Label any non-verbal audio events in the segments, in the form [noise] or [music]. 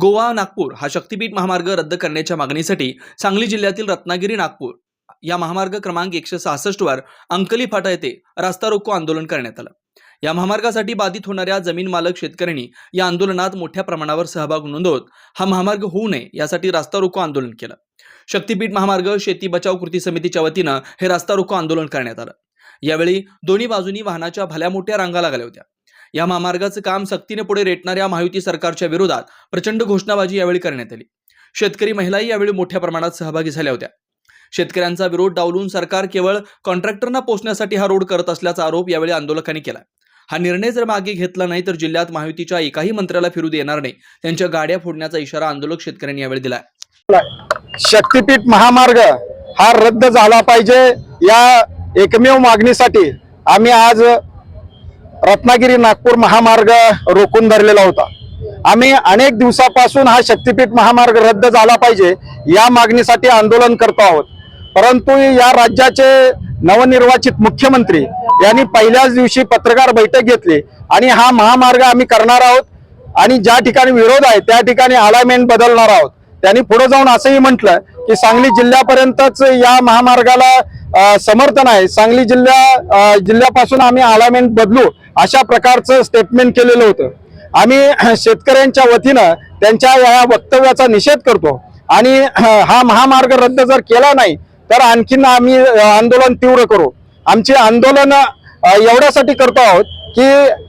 गोवा नागपूर हा शक्तीपीठ महामार्ग रद्द करण्याच्या मागणीसाठी सांगली जिल्ह्यातील रत्नागिरी नागपूर या महामार्ग क्रमांक एकशे सहासष्ट वर अंकली फाटा येथे रास्ता रोको आंदोलन करण्यात आलं. या महामार्गासाठी बाधित होणाऱ्या जमीन मालक शेतकऱ्यांनी या आंदोलनात मोठ्या प्रमाणावर सहभाग नोंदवत हा महामार्ग होऊ नये यासाठी रास्ता रोको आंदोलन केलं. शक्तीपीठ महामार्ग शेती बचाव कृती समितीच्या वतीनं हे रास्ता रोको आंदोलन करण्यात आलं. यावेळी दोन्ही बाजूनी वाहनाच्या भल्या मोठ्या रांगा लागल्या होत्या. या महामार्गाचं काम सक्तीने पुढे रेटणाऱ्या महायुती सरकारच्या विरोधात प्रचंड घोषणाबाजी यावेळी करण्यात आली. शेतकरी महिलाही यावेळी मोठ्या प्रमाणात सहभागी झाल्या होत्या. शेतकऱ्यांचा विरोध डावलून सरकार केवळ कॉन्ट्रॅक्टरना पोचण्यासाठी हा रोड करत असल्याचा आरोप यावेळी आंदोलकांनी केला. हा निर्णय जर मागे घेतला नाही तर जिल्ह्यात महायुतीच्या एकाही मंत्र्याला फिरू देणार नाही. त्यांच्या गाड्या फोडण्याचा इशारा आंदोलक शेतकऱ्यांनी यावेळी दिला शक्तीपीठ महामार्ग हा रद्द झाला पाहिजे या एकमेव मागणीसाठी आम्ही आज रत्नागिरी नागपूर महामार्ग रोखून धरलेला होता. आम्ही अनेक दिवसापासून हा शक्तीपीठ महामार्ग रद्द झाला पाहिजे या मागणीसाठी आंदोलन करतो आहोत. परंतु या राज्याचे नवनिर्वाचित मुख्यमंत्री यांनी पहिल्याच दिवशी पत्रकार बैठक घेतली आणि हा महामार्ग आम्ही करणार आहोत आणि ज्या ठिकाणी विरोध आहे त्या ठिकाणी अलायमेंट बदलणार आहोत. त्यांनी पुढे जाऊन असंही म्हटलं की सांगली जिल्ह्यापर्यंतच या महामार्गाला समर्थन आहे. सांगली जिल्ह्या जिल्ह्यापासून आम्ही अलायमेंट बदलू अशा प्रकारचं स्टेटमेंट केलेलं होतं. आम्ही [clears throat] शेतकऱ्यांच्या वतीनं त्यांच्या या वक्तव्याचा निषेध करतो. आणि [clears throat] हा महामार्ग रद्द जर केला नाही तर आणखीन आम्ही आंदोलन तीव्र करू. आमचे आंदोलन एवढ्यासाठी करतो आहोत की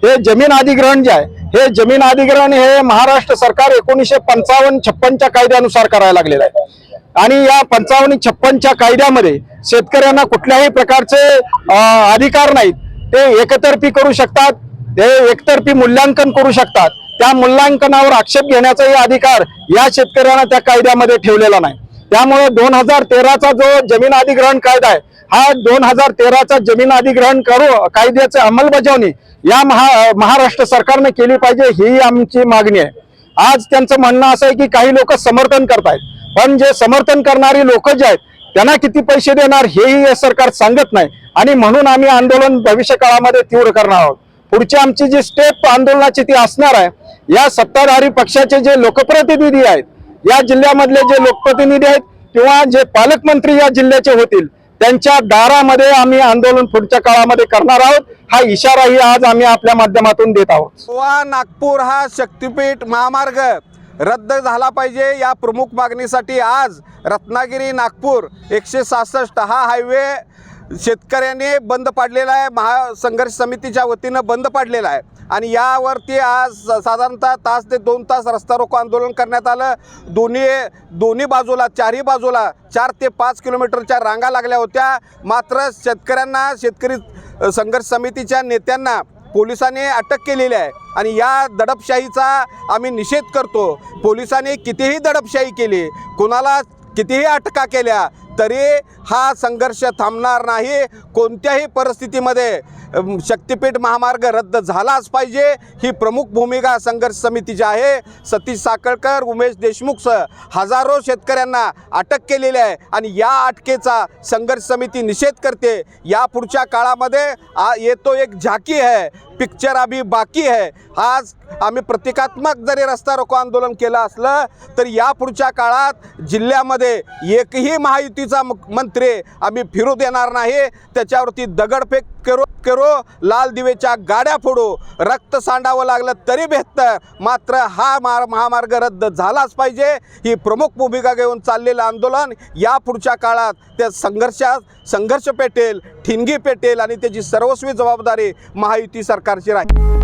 हे जमीन अधिग्रहण जे आहे हे जमीन अधिग्रहण हे महाराष्ट्र सरकार एकोणीसशे पंचावन्न छप्पनच्या कायद्यानुसार करायला लागलेलं आहे. आणि या पंचावन्न छप्पनच्या कायद्यामध्ये शेतकऱ्यांना कुठल्याही प्रकारचे अधिकार नाहीत. ते एकतर्फी करू शकतात ते एकतर्फी मूल्यांकन करू शकतात. त्या मूल्यांकनावर आक्षेप घेण्याचाही अधिकार या शेतकऱ्यांना त्या कायद्यामध्ये ठेवलेला नाही. त्यामुळे दोन हजार तेराचा जो जमीन अधिग्रहण कायदा आहे हा दोन हजार तेराचा जमीन अधिग्रहण करू कायद्याची अंमलबजावणी या महा महाराष्ट्र सरकारने केली पाहिजे ही आमची मागणी आहे. आज त्यांचं म्हणणं असं आहे की काही लोक समर्थन करतायत. पण जे समर्थन करणारी लोक जे आहेत त्यांना किती पैसे देणार हेही हे सरकार सांगत नाही. आणि म्हणून आम्ही आंदोलन भविष्य काळामध्ये तीव्र करणार आहोत. पुढची आमची जी स्टेप आंदोलनाची ती असणार आहे या सत्ताधारी पक्षाचे जे लोकप्रतिनिधी आहेत या जिल्ह्यामधले जे लोकप्रतिनिधी आहेत किंवा जे पालकमंत्री या जिल्ह्याचे होतील त्यांच्या दारामध्ये आम्ही आंदोलन पुढच्या काळामध्ये करणार आहोत. हा इशाराही आज आम्ही आपल्या माध्यमातून देत आहोत. गोवा नागपूर हा शक्तीपीठ महामार्ग रद्द झाला पाहिजे या प्रमुख मागणीसाठी आज रत्नागिरी नागपूर एकशे सहासष्ट हा हायवे शेतकऱ्यांनी बंद पाडलेला आहे. महासंघर्ष समितीच्या वतीनं बंद पाडलेला आहे. आणि यावरती आज स- साधारणतः तास ते दोन तास रस्ता रोको आंदोलन करण्यात आलं. दोन्ही दोन्ही बाजूला चारही बाजूला चार ते पाच किलोमीटरच्या रांगा लागल्या होत्या. मात्र शेतकऱ्यांना शेतकरी संघर्ष समितीच्या नेत्यांना पोलिसांनी अटक केलेली आहे. आणि या दडपशाहीचा आम्ही निषेध करतो. पोलिसांनी कितीही दडपशाही केली कोणाला कितीही अटका केल्या तरी हा संघर्ष थांबणार नाही. कोणत्याही परिस्थितीमध्ये शक्तिपीठ महामार्ग रद्द झालाच पाहिजे. ही प्रमुख भूमिका संघर्ष समितीची आहे. सतीश साकळकर उमेश देशमुखसह हजारो शेतकऱ्यांना अटक केलेली आहे आणि या अटकेचा संघर्ष समिती निषेध करते. या पुढच्या काळामध्ये आ येतो एक झाकी आहे. पिक्चर अभी बाकी है आज आम्ही प्रतिकात्मक जरी रस्ता रोको आंदोलन केलं असलं तर या पुढच्या काळात जिल्ह्यामध्ये एकही महायुती मुख- मंत्री आम्ही फिरू देणार नाही. त्याच्यावरती दगडफेक करो करो. लाल दिवेच्या गाड्या फोडू. रक्त सांडावं लागलं तरी बेहतर मात्र हा मार महामार्ग रद्द झालाच पाहिजे. ही प्रमुख भूमिका घेऊन चाललेलं आंदोलन या पुढच्या काळात त्या संघर्षात संघर्ष पेटेल ठिणगी पेटेल आणि त्याची सर्वस्वी जबाबदारी महायुती सरकारची राहील.